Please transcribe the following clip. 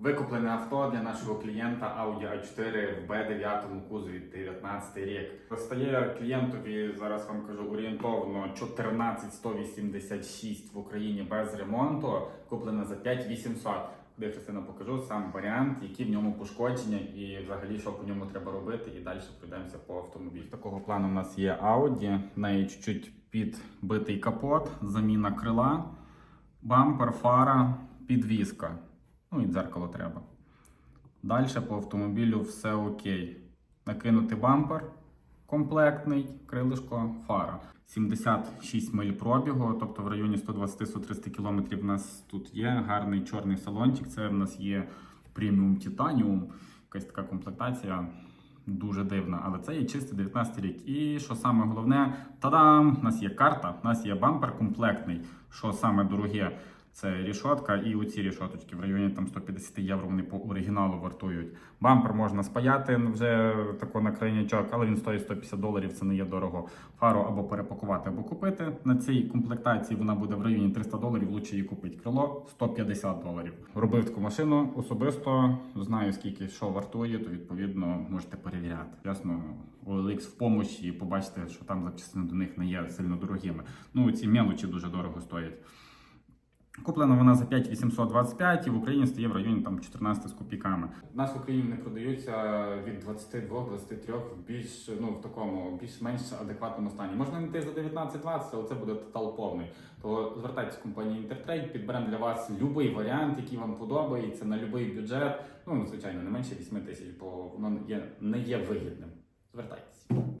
Викуплене авто для нашого клієнта Audi A4 в B9 кузові 19 рік. Стає клієнтові, зараз вам кажу, орієнтовно 14186 в Україні без ремонту, куплене за 5800. Де Христина покажу сам варіант, які в ньому пошкодження і взагалі що по ньому треба робити, і далі пройдемося по автомобілю. Такого плану у нас є Audi, в неї чуть-чуть підбитий капот, заміна крила, бампер, фара, підвіска. Ну і дзеркало треба. Далі по автомобілю все окей. Накинути бампер комплектний, крилишко, фара. 76 миль пробігу, тобто в районі 120-130 км в нас тут є гарний чорний салончик. Це в нас є преміум титаніум, якась така комплектація. Дуже дивна, але це є чистий 19 рік. І що саме головне, тадам! У нас є карта, у нас є бампер комплектний. Що саме дороге, це рішотка і оці рішоточки в районі там 150 євро вони по оригіналу вартують. Бампер можна спаяти вже тако на крайнячок, але він стоїть 150 доларів, це не є дорого. Фару або перепакувати, або купити. На цій комплектації вона буде в районі 300 доларів, лучше її купити. Крило 150 доларів. Робив таку машину особисто, знаю скільки що вартує, то відповідно можете перевіряти. Ясно, OLX в помощі і побачите, що там запчастини до них не є сильно дорогими. Ну ці мелочі дуже дорого стоять. Куплена вона за 5825 і в Україні стає в районі там 14 з копійками. У нас в Україні не продаються від 22-23 в більш ну в такому більш-менш адекватному стані. Можна знайти за 19-20, але це буде тотал повний. То звертайтесь в компанію Intertrade, підберемо для вас будь-який варіант, який вам подобається на будь-який бюджет. Ну звичайно, не менше 8 тисяч, бо воно є не є вигідним. Звертайтесь.